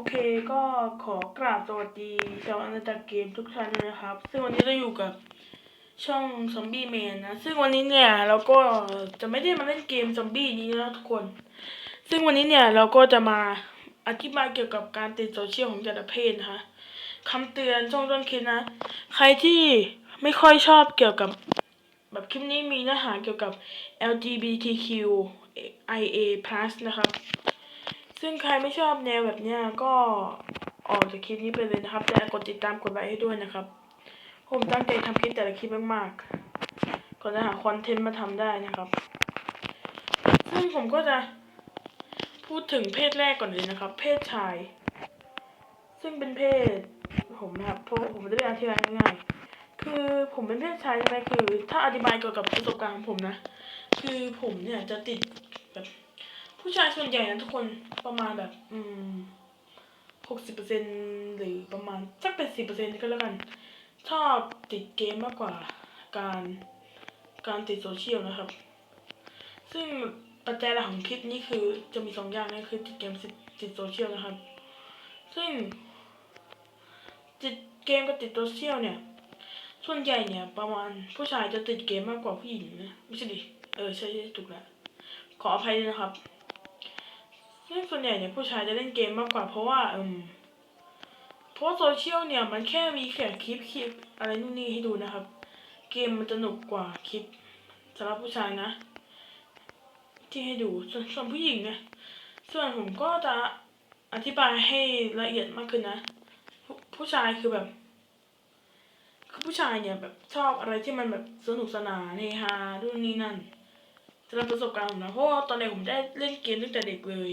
อเคก็ขอกราบสวัสดีชาวอาณาเกมทุกท่านด้วยนะครับ ซึ่งวันนี้เราอยู่กับช่องซอมบี้แมนนะ ซึ่งวันนี้เนี่ยเราก็จะไม่ได้มาเล่นเกมซอมบี้นี้นะทุกคน ซึ่งวันนี้เนี่ยเราก็จะมาอธิบายเกี่ยวกับการติดโซเชียลของแต่ละเพศนะคะคำเตือนช่องต้นคลิปนะ ใครที่ไม่ค่อยชอบเกี่ยวกับแบบคลิปนี้มีเนื้อหาเกี่ยวกับ LGBTQ IA+ นะครับ ซึ่งใครไม่ชอบแนวแบบเนี้ยก็ออกจากคลิปนี้ไปเลยนะครับ แต่กดติดตามกดไลค์ให้ด้วยนะครับ ผมตั้งใจทำคลิปแต่ละคลิปมากๆ ก็จะหาคอนเทนต์มาทำได้นะครับ ซึ่งผมก็จะพูดถึงเพศแรกก่อนเลยนะครับ เพศชาย ซึ่งเป็นเพศผมนะครับเพราะผมจะได้อธิบายง่ายๆคือผมเป็นเพศชายใช่ไหมคือ ถ้าอธิบายเกี่ยวกับประสบการณ์ของผมนะ คือผมเนี่ยจะติดแบบ ผู้ชายส่วนใหญ่นะทุกคนประมาณแบบ อืมหกสิบเปอร์เซ็นหรือประมาณสักเป็นสิบเปอร์เซ็นก็แล้วกัน ชอบติดเกมมากกว่าการการติดโซเชียลนะครับ ซึ่งปัจจัยหลักของคลิปนี้คือจะมีสองอย่างนะคือติดเกมติดโซเชียลนะครับ ซึ่งติดเกมกับติดโซเชียลเนี่ย ส่วนใหญ่เนี่ยประมาณผู้ชายจะติดเกมมากกว่าผู้หญิงนะไม่ใช่ดิเออใช่ใช่ถูกแล้วขออภัยด้วยนะครับ ซึ่งส่วนใหญ่เนี่ยผู้ชายจะเล่นเกมมากกว่าเพราะว่าอืมเพราะโซเชียลเนี่ยมันแค่มีแค่คลิปคลิปอะไรนู่นนี่ให้ดูนะครับ เกมมันจะหนุกกว่าคลิปสำหรับผู้ชายนะ ที่ให้ดูส่วนส่วนผู้หญิงเนี่ยส่วนผมก็จะอธิบายให้ละเอียดมากขึ้นนะผู้ผู้ชายคือแบบคือผู้ชายเนี่ยแบบชอบอะไรที่มันแบบสนุกสนานเฮฮานู่นนี่นั่น สำหรับประสบการณ์ผมนะเพราะว่าตอนเด็กผมได้เล่นเกมตั้งแต่เด็กเลย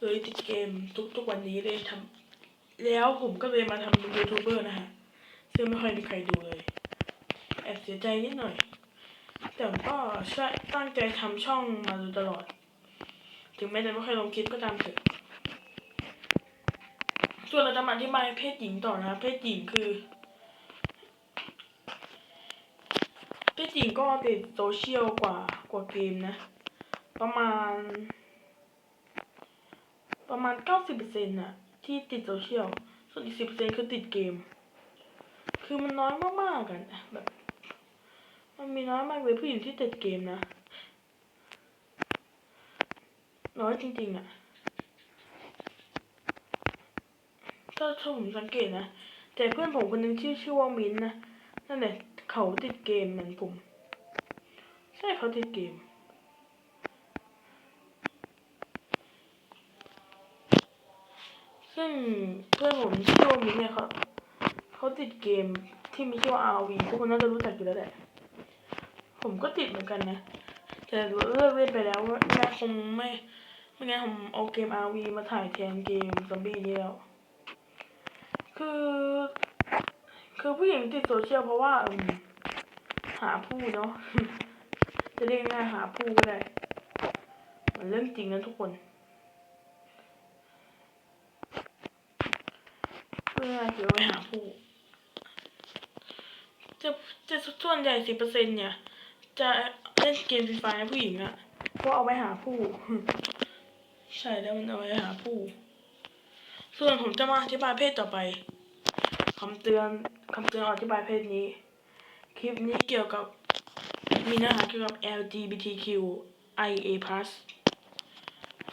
เลยติดเกมทุกทุกวันนี้เลยทำแล้วผมก็เลยมาทำเป็นยูทูบเบอร์นะฮะซึ่งไม่ค่อยมีใครดูเลยแอบเสียใจนิดหน่อย แต่ผมก็ช่วยตั้งใจทำช่องมาโดยตลอด ถึงแม้จะไม่ค่อยลงคลิปก็ตามเถอะส่วนเราจะมาอธิบายเพศหญิงต่อนะเพศหญิงคือ เพศหญิงก็ติดโซเชียลกว่ากว่าเกมนะ ประมาณ ประมาณเก้าสิบเปอร์เซ็นต์ะที่ติดโซเชียล ส่วนอีกสิบเปอร์เซ็นต์คือติดเกม คือมันน้อยมากๆกันแบบ มันมีน้อยมากเลยผู้หญิงที่ติดเกมนะ น้อยจริงๆอะ ถ้าถ้าผมสังเกตนะ แต่เพื่อนผมคนหนึงชื่อชื่อว่ามินนะ นั่นแหละ เขาติดเกมเหมือนผม ใช่เขาติดเกม ซึ่งเพื่อนผมชื่อว่ามินท์เนี่ยเขาเขาติดเกมที่มีชื่อว่า RV ทุกคนน่าจะรู้จักอยู่แล้วแหละ ผมก็ติดเหมือนกันนะ แต่เลิกเล่นไปแล้วว่าคงไม่ไม่งั้นผมเอาเกม RV มาถ่ายแทนเกมซอมบี้นี้แล้ว คือ คือผู้หญิงติดโซเชียลเพราะว่าอืม หาผู้เนาะ จะเรียกง่ายหาผู้ก็ได้ มันเรื่องจริงนะทุกคน เพื่อเดี๋ยวไปหาผู้ จะจะส่วนใหญ่สิบเปอร์เซ็นเนี่ย จะเล่นเกมฟรีไฟนะผู้หญิงอะเพราะเอาไว้หาผู้ ใช่แล้วมันเอาไว้หาผู้ ส่วนผมจะมาอธิบายเพศต่อไปคำเตือนคำเตือนอธิบายเพศนี้ คลิปนี้เกี่ยวกับมีเนื้อหาเกี่ยวกับ LGBTQ IA+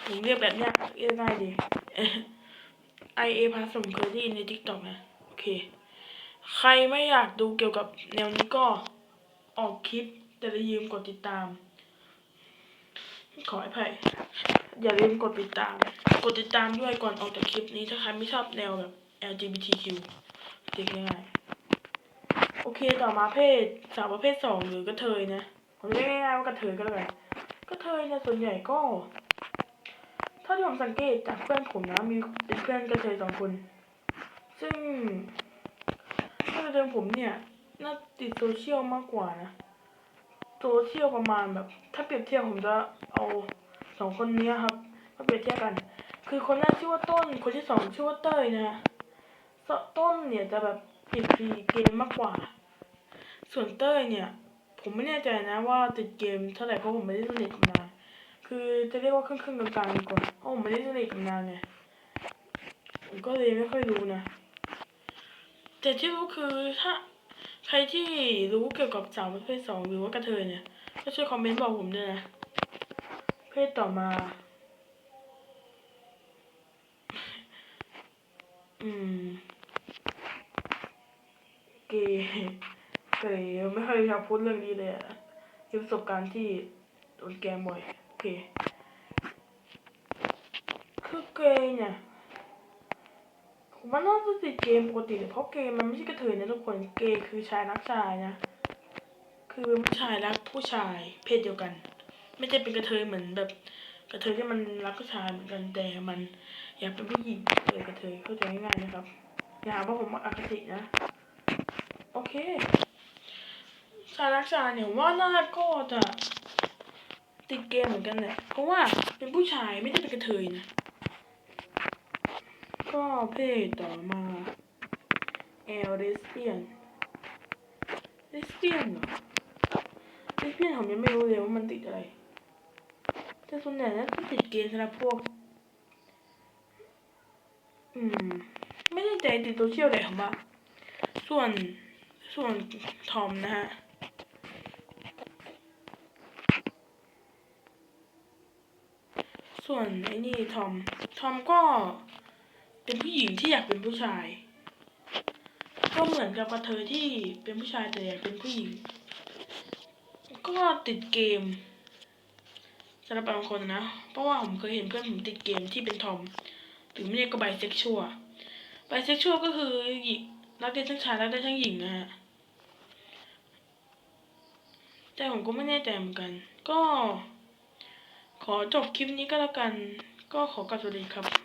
ผมเรียกแบบเนี้ยเรียกง่ายดี IA+ ผมเคยได้ยินใน TikTok นะ โอเค ใครไม่อยากดูเกี่ยวกับแนวนี้ก็ออกคลิป แต่อย่าลืมกดติดตาม ขออภัยอย่าลืมกดติดตาม กดติดตามด้วยก่อนออกจากคลิปนี้ถ้าใครไม่ชอบแนวแบบ LGBTQ เรียกง่าย โอเคต่อมาเพศสาวประเภทสองหรือกระเทยนะผมเรียกง่ายๆว่ากระเทยก็แล้วกันกระเทยเนี่ยส่วนใหญ่ก็เท่าที่ผมสังเกตจากเพื่อนผมนะมีเป็นเพื่อนกระเทยสองคน ซึ่งเพื่อนกระเทยผมเนี่ยน่าติดโซเชียลมากกว่านะโซเชียลประมาณแบบ ถ้าเปรียบเทียบผมจะเอาสองคนนี้ครับมาเปรียบเทียบกัน คือคนแรกชื่อว่าต้น คนที่สองชื่อว่าเต้ยนะต้นเนี่ยจะแบบ ติดเกมมากกว่า ส่วนเต้ยเนี่ย ผมไม่แน่ใจนะว่าติดเกมเท่าไหร่เพราะผมไม่ได้สนิทกับนางคือจะเรียกว่าครึ่งๆกลางๆดีกว่าเพราะผมไม่ได้สนิทกับนางไงผมก็เลยไม่ค่อยรู้นะ แต่ที่รู้คือถ้าใครที่รู้เกี่ยวกับสาวประเภทสองหรือว่ากระเทยเนี่ย ก็ช่วยคอมเมนต์บอกผมด้วยนะ เพศต่อมา อืม เกย์เกย์ไม่คยอยากพูดเรื่องนี้เลยอะมีประสบการณ์ที่โดนแกล้งบ่อยโอเคคือเกย์เนี่ยผมว่าน่าจะติดเกมปกติเพราะเกมมันไม่ใช่กระเทยนะทุกคนเกย์คือชายรักชายนะคือเป็นผู้ชายรักผู้ชายเพศเดียวกัน ไม่ใช่เป็นกระเทยเหมือนแบบกระเทยที่มันรักผู้ชายเหมือนกันแต่มันอยากเป็นผู้หญิงเลยกระเทยเข้าใจง่ายๆนะครับอย่าหาว่าผมอคตินะ โอเคชารักชาเนี่ยว่าน่าก็จะติดเกมเหมือนกันแหละเพราะว่าเป็นผู้ชายไม่ได้เป็นกระเทยนะ ก็เพศต่อมาแอลเลสเบียนเลสเบียนเหรอเลสเบียนผมยังไม่รู้เลยว่ามันติดอะไร แต่ส่วนใหญ่แล้วก็ติดเกมสำหรับพวก อืม ไม่แน่ใจติดโซเชียลไหนของบ้าส่วน ส่วนทอมนะฮะส่วนไอ้นี่ทอม ทอมก็เป็นผู้หญิงที่อยากเป็นผู้ชาย ก็เหมือนกับกระเทยที่เป็นผู้ชายแต่อยากเป็นผู้หญิง ก็ติดเกมสำหรับบางคนนะ เพราะว่าผมเคยเห็นเพื่อนผมติดเกมที่เป็นทอม ถึงไม่เรียกก็ไบเซ็กชวลไบเซ็กชวลก็คือหญิงรักได้ทั้งชายรักได้ทั้งหญิงนะฮะ แต่ผมก็ไม่แน่ใจเหมือนกัน ก็ ขอจบคลิปนี้ก็แล้วกัน ก็ขอกลับสวัสดีครับ